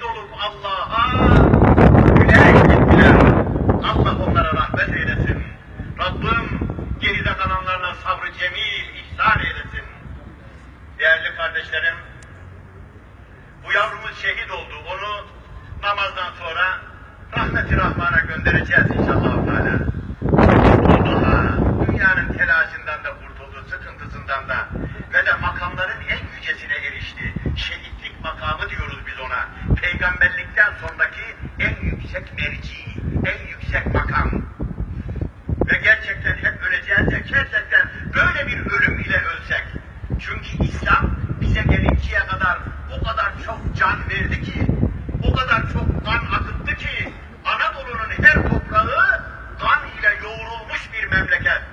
şehit olup Allah'a günah ettiler. Allah onlara rahmet eylesin. Rabbim geride kalanlarına sabrı cemil ihsan eylesin. Değerli kardeşlerim, bu yavrumuz şehit oldu. Onu namazdan sonra rahmeti rahmana göndereceğiz inşallah Teala. Kurtuldu ha. Dünyanın telaşından da kurtuldu, sıkıntısından da. ona. Peygamberlikten sonraki en yüksek merci, en yüksek makam. Ve gerçekten hep öleceğiz ya, gerçekten böyle bir ölüm ile ölsek. Çünkü İslam bize gelinceye kadar o kadar çok can verdi ki, o kadar çok kan akıttı ki, Anadolu'nun her toprağı kan ile yoğrulmuş bir memleket.